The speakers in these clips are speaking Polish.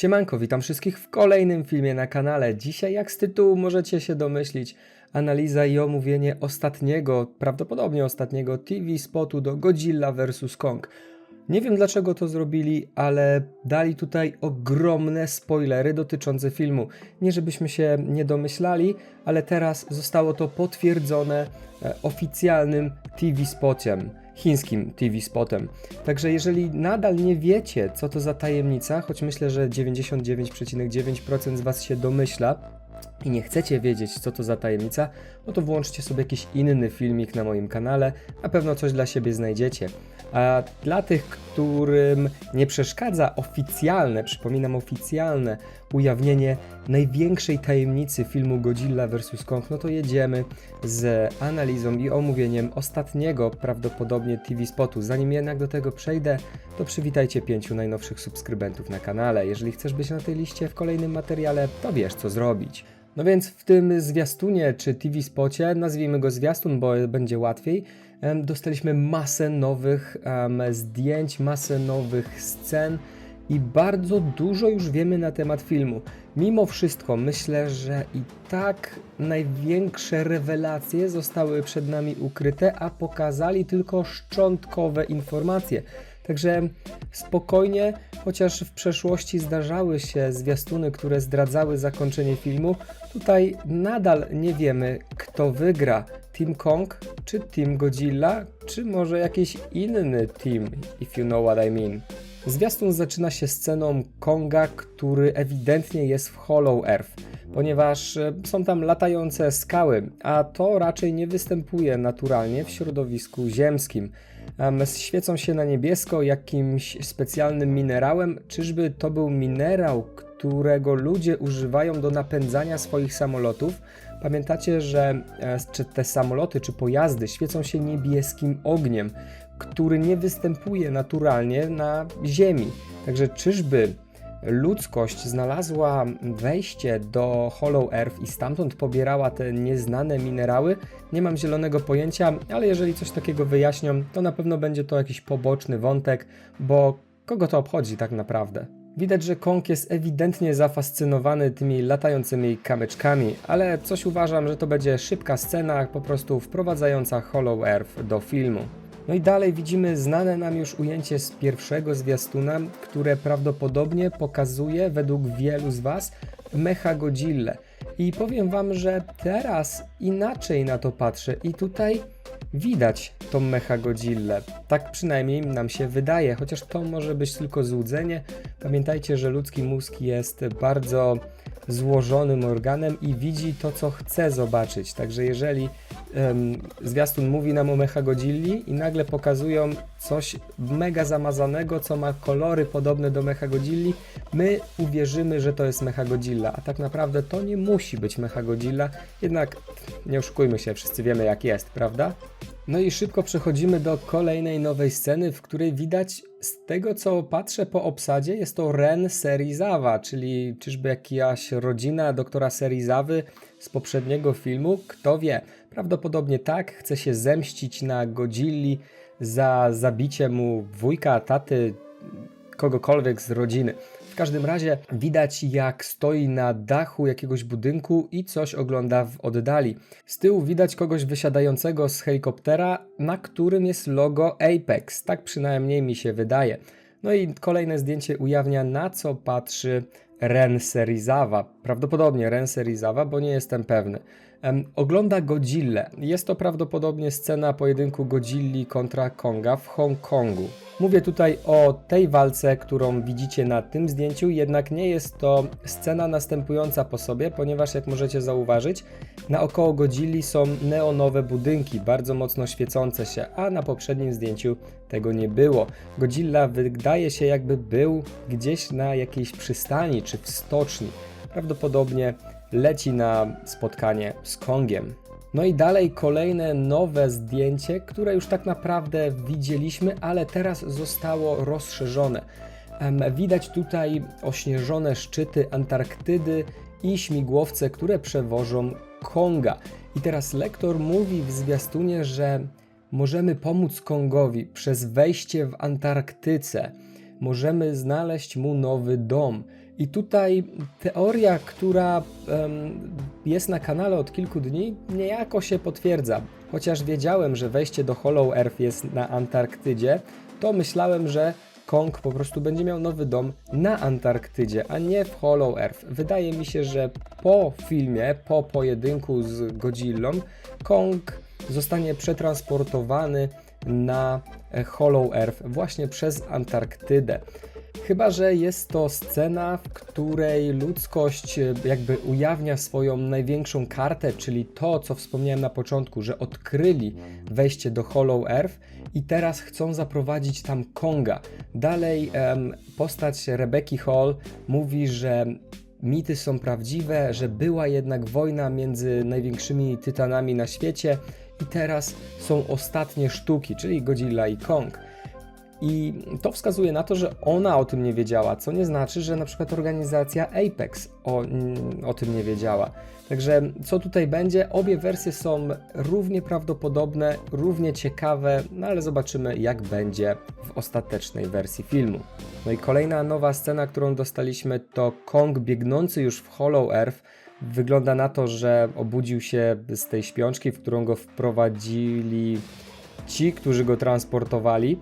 Siemanko, witam wszystkich w kolejnym filmie na kanale. Dzisiaj, jak z tytułu możecie się domyślić, analiza i omówienie ostatniego, prawdopodobnie ostatniego TV spotu do Godzilla vs. Kong. Nie wiem dlaczego to zrobili, ale dali tutaj ogromne spoilery dotyczące filmu. Nie żebyśmy się nie domyślali, ale teraz zostało to potwierdzone e, oficjalnym TV spociem, chińskim TV spotem. Także jeżeli nadal nie wiecie, co to za tajemnica, choć myślę, że 99,9% z Was się domyśla, i nie chcecie wiedzieć, co to za tajemnica, no to włączcie sobie jakiś inny filmik na moim kanale, na pewno coś dla siebie znajdziecie. A dla tych, którym nie przeszkadza oficjalne, przypominam oficjalne, ujawnienie największej tajemnicy filmu Godzilla vs. Kong, no to jedziemy z analizą i omówieniem ostatniego prawdopodobnie TV spotu. Zanim jednak do tego przejdę, to przywitajcie pięciu najnowszych subskrybentów na kanale. Jeżeli chcesz być na tej liście w kolejnym materiale, to wiesz co zrobić. No więc w tym zwiastunie czy TV spocie, nazwijmy go zwiastun, bo będzie łatwiej, dostaliśmy masę nowych zdjęć, masę nowych scen i bardzo dużo już wiemy na temat filmu. Mimo wszystko myślę, że i tak największe rewelacje zostały przed nami ukryte, a pokazali tylko szczątkowe informacje. Także spokojnie, chociaż w przeszłości zdarzały się zwiastuny, które zdradzały zakończenie filmu, tutaj nadal nie wiemy, kto wygra. Team Kong, czy Team Godzilla, czy może jakiś inny team, if you know what I mean. Zwiastun zaczyna się sceną Konga, który ewidentnie jest w Hollow Earth, ponieważ e, są tam latające skały, a to raczej nie występuje naturalnie w środowisku ziemskim. Em, Świecą się na niebiesko jakimś specjalnym minerałem. Czyżby to był minerał, którego ludzie używają do napędzania swoich samolotów? Pamiętacie, że e, czy te samoloty czy pojazdy świecą się niebieskim ogniem, który nie występuje naturalnie na Ziemi. Także czyżby ludzkość znalazła wejście do Hollow Earth i stamtąd pobierała te nieznane minerały? Nie mam zielonego pojęcia, ale jeżeli coś takiego wyjaśnią, to na pewno będzie to jakiś poboczny wątek, bo kogo to obchodzi tak naprawdę? Widać, że Kong jest ewidentnie zafascynowany tymi latającymi kamyczkami, ale coś uważam, że to będzie szybka scena, po prostu wprowadzająca Hollow Earth do filmu. No i dalej widzimy znane nam już ujęcie z pierwszego zwiastuna, które prawdopodobnie pokazuje według wielu z Was Mecha Godzilla. I powiem Wam, że teraz inaczej na to patrzę i tutaj widać tą Mecha Godzilla. Tak przynajmniej nam się wydaje, chociaż to może być tylko złudzenie. Pamiętajcie, że ludzki mózg jest bardzo złożonym organem i widzi to, co chce zobaczyć. Także jeżeli em, zwiastun mówi nam o Mechagodzilli i nagle pokazują coś mega zamazanego, co ma kolory podobne do Mechagodzilli, my uwierzymy, że to jest Mechagodzilla, a tak naprawdę to nie musi być Mechagodzilla, jednak nie oszukujmy się, wszyscy wiemy jak jest, prawda? No i szybko przechodzimy do kolejnej nowej sceny, w której widać z tego co patrzę po obsadzie jest to Ren Serizawa, czyli czyżby jakaś rodzina doktora Serizawy z poprzedniego filmu, kto wie. Prawdopodobnie tak, chce się zemścić na Godzilli za zabicie mu wujka, taty, kogokolwiek z rodziny. Każdym razie widać, jak stoi na dachu jakiegoś budynku i coś ogląda w oddali. Z tyłu widać kogoś wysiadającego z helikoptera, na którym jest logo Apex. Tak przynajmniej mi się wydaje. No i kolejne zdjęcie ujawnia, na co patrzy Ren Serizawa. Prawdopodobnie Ren Serizawa, bo nie jestem pewny. Ogląda Godzillę. Jest to prawdopodobnie scena pojedynku Godzilli kontra Konga w Hongkongu. Mówię tutaj o tej walce, którą widzicie na tym zdjęciu, jednak nie jest to scena następująca po sobie, ponieważ jak możecie zauważyć, naokoło Godzilli są neonowe budynki, bardzo mocno świecące się, a na poprzednim zdjęciu tego nie było. Godzilla wydaje się jakby był gdzieś na jakiejś przystani czy w stoczni. Prawdopodobnie leci na spotkanie z Kongiem. No i dalej kolejne nowe zdjęcie, które już tak naprawdę widzieliśmy, ale teraz zostało rozszerzone. Widać tutaj ośnieżone szczyty Antarktydy i śmigłowce, które przewożą Konga. I teraz lektor mówi w zwiastunie, że możemy pomóc Kongowi przez wejście w Antarktyce. Możemy znaleźć mu nowy dom. I tutaj teoria, która jest na kanale od kilku dni, niejako się potwierdza. Chociaż wiedziałem, że wejście do Hollow Earth jest na Antarktydzie, to myślałem, że Kong po prostu będzie miał nowy dom na Antarktydzie, a nie w Hollow Earth. Wydaje mi się, że po filmie, po pojedynku z Godzillą, Kong zostanie przetransportowany na Hollow Earth właśnie przez Antarktydę. Chyba, że jest to scena, w której ludzkość e, jakby ujawnia swoją największą kartę, czyli to, co wspomniałem na początku, że odkryli wejście do Hollow Earth i teraz chcą zaprowadzić tam Konga. Dalej postać Rebeki Hall mówi, że mity są prawdziwe, że była jednak wojna między największymi tytanami na świecie i teraz są ostatnie sztuki, czyli Godzilla i Kong. I to wskazuje na to, że ona o tym nie wiedziała, co nie znaczy, że na przykład organizacja Apex o, mm, o tym nie wiedziała. Także co tutaj będzie? Obie wersje są równie prawdopodobne, równie ciekawe, no ale zobaczymy jak będzie w ostatecznej wersji filmu. No i kolejna nowa scena, którą dostaliśmy to Kong biegnący już w Hollow Earth. Wygląda na to, że obudził się z tej śpiączki, w którą go wprowadzili ci, którzy go transportowali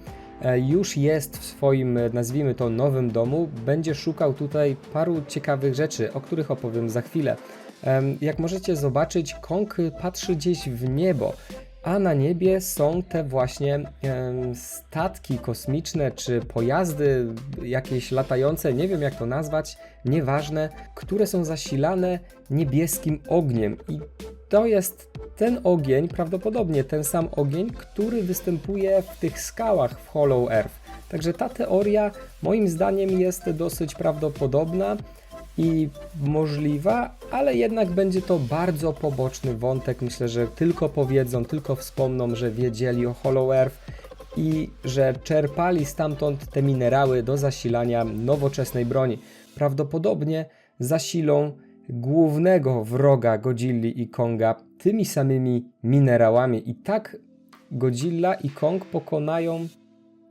już jest w swoim, e, nazwijmy to, nowym domu, będzie szukał tutaj paru ciekawych rzeczy, o których opowiem za chwilę. Jak możecie zobaczyć, Kong patrzy gdzieś w niebo, a na niebie są te właśnie statki kosmiczne czy pojazdy jakieś latające, nie wiem jak to nazwać, nieważne, które są zasilane niebieskim ogniem. I to jest ten ogień, prawdopodobnie ten sam ogień, który występuje w tych skałach w Hollow Earth. Także ta teoria moim zdaniem jest dosyć prawdopodobna i możliwa, ale jednak będzie to bardzo poboczny wątek. Myślę, że tylko powiedzą, tylko wspomną, że wiedzieli o Hollow Earth i że czerpali stamtąd te minerały do zasilania nowoczesnej broni. Prawdopodobnie zasilą głównego wroga Godzilli i Konga tymi samymi minerałami i tak Godzilla i Kong pokonają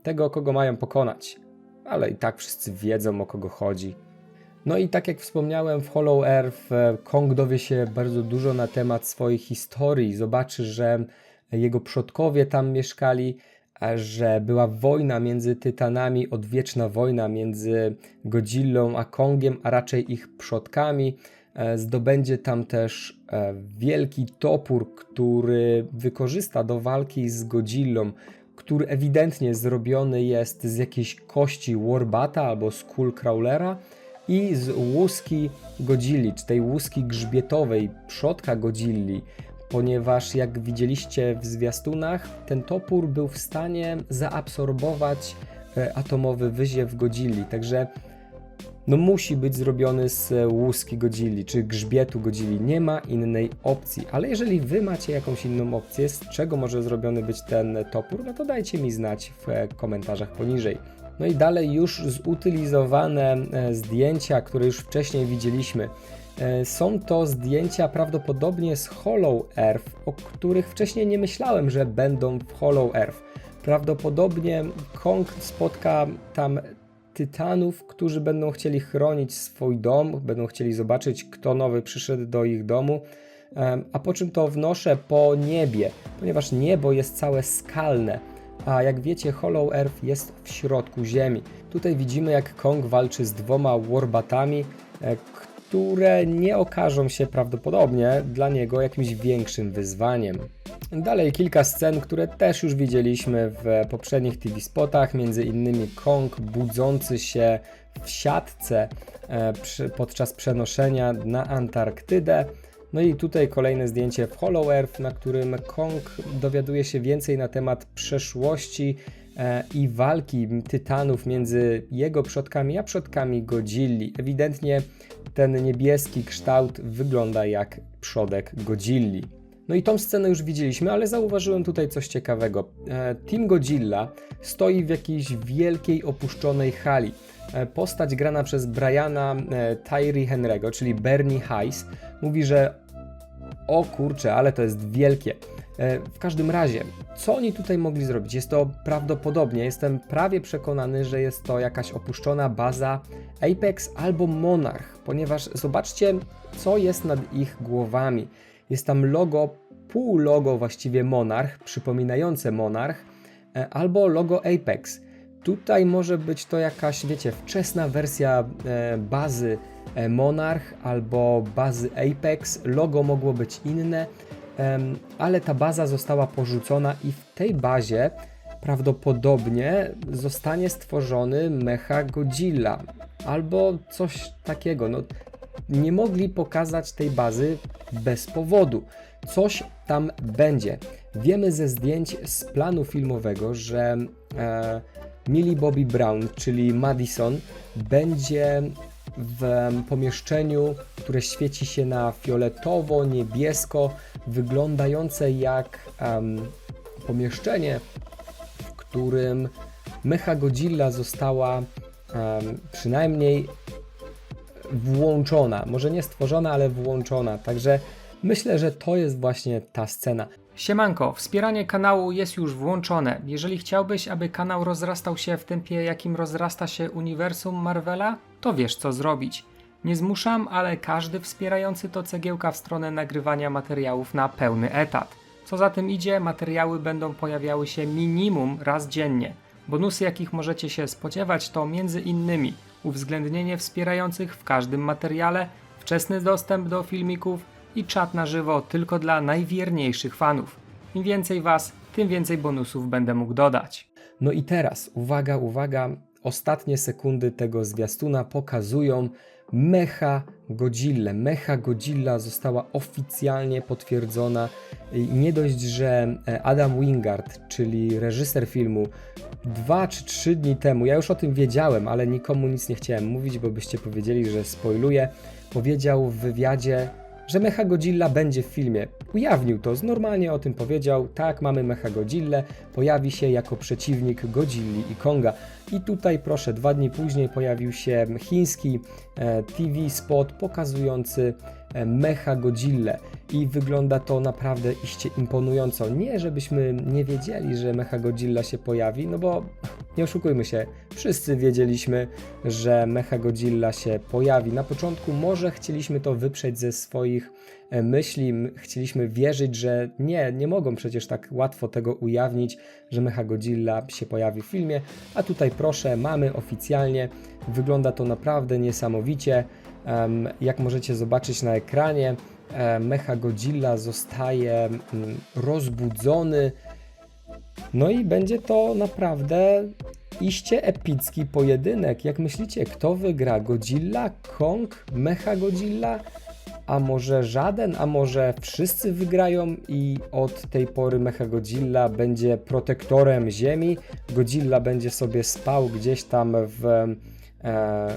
tego, kogo mają pokonać. Ale i tak wszyscy wiedzą, o kogo chodzi. No i tak jak wspomniałem, w Hollow Earth e, Kong dowie się bardzo dużo na temat swojej historii. Zobaczy, że jego przodkowie tam mieszkali, a że była wojna między tytanami, odwieczna wojna między Godzillą a Kongiem, a raczej ich przodkami. E, Zdobędzie tam też e, wielki topór, który wykorzysta do walki z Godzillą, który ewidentnie zrobiony jest z jakiejś kości Warbata albo Skullcrawlera i z łuski Godzilli, czy tej łuski grzbietowej przodka Godzilli, ponieważ jak widzieliście w zwiastunach, ten topór był w stanie zaabsorbować e, atomowy wyziew Godzilli, także no musi być zrobiony z łuski Godzilli, czy grzbietu Godzilli. Nie ma innej opcji. Ale jeżeli wy macie jakąś inną opcję, z czego może zrobiony być ten topór, no to dajcie mi znać w komentarzach poniżej. No i dalej już zutylizowane e, zdjęcia, które już wcześniej widzieliśmy. E, Są to zdjęcia prawdopodobnie z Hollow Earth, o których wcześniej nie myślałem, że będą w Hollow Earth. Prawdopodobnie Kong spotka tam tytanów, którzy będą chcieli chronić swój dom, będą chcieli zobaczyć, kto nowy przyszedł do ich domu. A po czym to wnoszę po niebie, ponieważ niebo jest całe skalne, a jak wiecie, Hollow Earth jest w środku Ziemi. Tutaj widzimy, jak Kong walczy z dwoma Warbatami, e, które nie okażą się prawdopodobnie dla niego jakimś większym wyzwaniem. Dalej kilka scen, które też już widzieliśmy w poprzednich TV spotach, między innymi Kong budzący się w siatce e, podczas przenoszenia na Antarktydę. No i tutaj kolejne zdjęcie w Hollow Earth, na którym Kong dowiaduje się więcej na temat przeszłości i walki tytanów między jego przodkami a przodkami Godzilli. Ewidentnie ten niebieski kształt wygląda jak przodek Godzilli. No i tą scenę już widzieliśmy, ale zauważyłem tutaj coś ciekawego. E, Team Godzilla stoi w jakiejś wielkiej opuszczonej hali. E, Postać grana przez Briana e, Tyree Henry'ego, czyli Bernie Heiss, mówi, że o kurczę, ale to jest wielkie. E, W każdym razie, co oni tutaj mogli zrobić? Jest to prawdopodobnie, jestem prawie przekonany, że jest to jakaś opuszczona baza Apex albo Monarch, ponieważ zobaczcie, co jest nad ich głowami. Jest tam logo, pół logo właściwie Monarch, przypominające Monarch, e, albo logo Apex. Tutaj może być to jakaś, wiecie, wczesna wersja e, bazy Monarch albo bazy Apex. Logo mogło być inne, ale ta baza została porzucona i w tej bazie prawdopodobnie zostanie stworzony Mecha Godzilla albo coś takiego. No, nie mogli pokazać tej bazy bez powodu. Coś tam będzie. Wiemy ze zdjęć z planu filmowego, że e, Millie Bobby Brown, czyli Madison, będzie w pomieszczeniu, które świeci się na fioletowo, niebiesko, wyglądające jak em, pomieszczenie, w którym Mecha Godzilla została em, przynajmniej włączona. Może nie stworzona, ale włączona. Także myślę, że to jest właśnie ta scena. Siemanko, wspieranie kanału jest już włączone. Jeżeli chciałbyś, aby kanał rozrastał się w tempie, jakim rozrasta się uniwersum Marvela, to wiesz co zrobić. Nie zmuszam, ale każdy wspierający to cegiełka w stronę nagrywania materiałów na pełny etat. Co za tym idzie, materiały będą pojawiały się minimum raz dziennie. Bonusy, jakich możecie się spodziewać, to między innymi uwzględnienie wspierających w każdym materiale, wczesny dostęp do filmików i czat na żywo tylko dla najwierniejszych fanów. Im więcej was, tym więcej bonusów będę mógł dodać. No i teraz, uwaga, uwaga, ostatnie sekundy tego zwiastuna pokazują Mecha Godzilla. Mecha Godzilla została oficjalnie potwierdzona. Nie dość, że e, Adam Wingard, czyli reżyser filmu, dwa czy trzy dni temu, ja już o tym wiedziałem, ale nikomu nic nie chciałem mówić, bo byście powiedzieli, że spoiluję, powiedział w wywiadzie, że Mecha Godzilla będzie w filmie. Ujawnił to, normalnie o tym powiedział. Tak, mamy Mecha Godzilla, pojawi się jako przeciwnik Godzilli i Konga. I tutaj proszę, dwa dni później pojawił się chiński e, TV spot pokazujący Mecha Godzilla i wygląda to naprawdę iście imponująco. Nie, żebyśmy nie wiedzieli, że Mecha Godzilla się pojawi, no bo nie oszukujmy się, wszyscy wiedzieliśmy, że Mecha Godzilla się pojawi. Na początku może chcieliśmy to wyprzeć ze swoich e, myśli, chcieliśmy wierzyć, że nie, nie mogą przecież tak łatwo tego ujawnić, że Mecha Godzilla się pojawi w filmie, a tutaj proszę, mamy oficjalnie, wygląda to naprawdę niesamowicie. Jak możecie zobaczyć na ekranie, Mecha Godzilla zostaje rozbudzony, no i będzie to naprawdę iście epicki pojedynek. Jak myślicie, kto wygra? Godzilla, Kong, Mecha Godzilla? A może żaden, a może wszyscy wygrają i od tej pory Mecha Godzilla będzie protektorem Ziemi. Godzilla będzie sobie spał gdzieś tam w, e,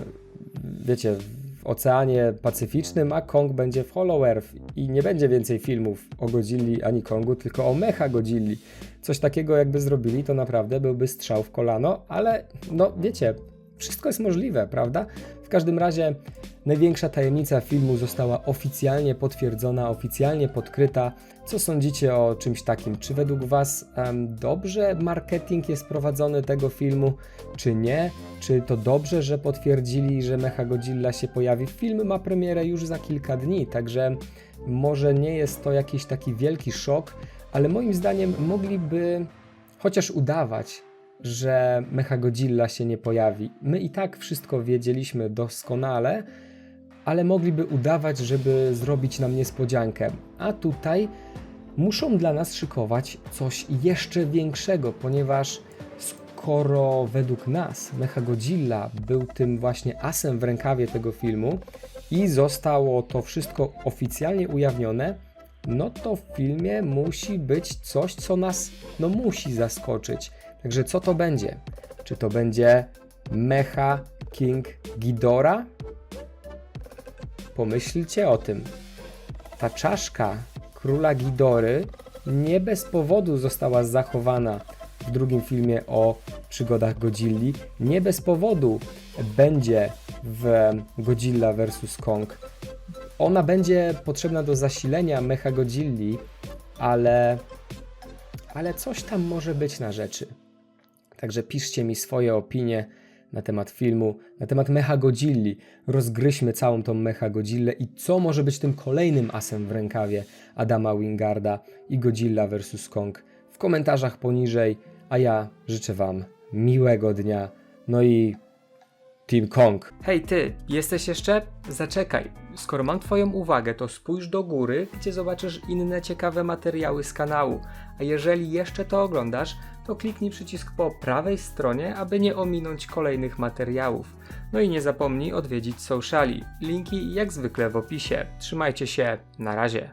wiecie, w Oceanie Pacyficznym, a Kong będzie w Hollow Earth i nie będzie więcej filmów o Godzilli ani Kongu, tylko o Mecha Godzilli. Coś takiego jakby zrobili, to naprawdę byłby strzał w kolano, ale no wiecie, wszystko jest możliwe, prawda? Każdym razie największa tajemnica filmu została oficjalnie potwierdzona, oficjalnie podkryta. Co sądzicie o czymś takim? Czy według Was em, dobrze marketing jest prowadzony tego filmu, czy nie? Czy to dobrze, że potwierdzili, że Mecha Godzilla się pojawi? Film ma premierę już za kilka dni, także może nie jest to jakiś taki wielki szok, ale moim zdaniem mogliby chociaż udawać, że Mecha Godzilla się nie pojawi. My i tak wszystko wiedzieliśmy doskonale, ale mogliby udawać, żeby zrobić nam niespodziankę. A tutaj muszą dla nas szykować coś jeszcze większego, ponieważ skoro według nas Mecha Godzilla był tym właśnie asem w rękawie tego filmu i zostało to wszystko oficjalnie ujawnione, no to w filmie musi być coś, co nas no musi zaskoczyć. Także co to będzie? Czy to będzie Mecha King Ghidorah? Pomyślcie o tym. Ta czaszka króla Gidory nie bez powodu została zachowana w drugim filmie o przygodach Godzilli. Nie bez powodu będzie w Godzilla vs. Kong. Ona będzie potrzebna do zasilenia Mecha Godzilli, ale ale coś tam może być na rzeczy. Także piszcie mi swoje opinie na temat filmu, na temat Mecha Godzilli. Rozgryźmy całą tą Mecha Godzillę i co może być tym kolejnym asem w rękawie Adama Wingarda i Godzilla vs. Kong w komentarzach poniżej, a ja życzę Wam miłego dnia. No i Team Kong. Hej ty, jesteś jeszcze? Zaczekaj. Skoro mam twoją uwagę, to spójrz do góry, gdzie zobaczysz inne ciekawe materiały z kanału. A jeżeli jeszcze to oglądasz, to kliknij przycisk po prawej stronie, aby nie ominąć kolejnych materiałów. No i nie zapomnij odwiedzić sociali. Linki jak zwykle w opisie. Trzymajcie się, na razie.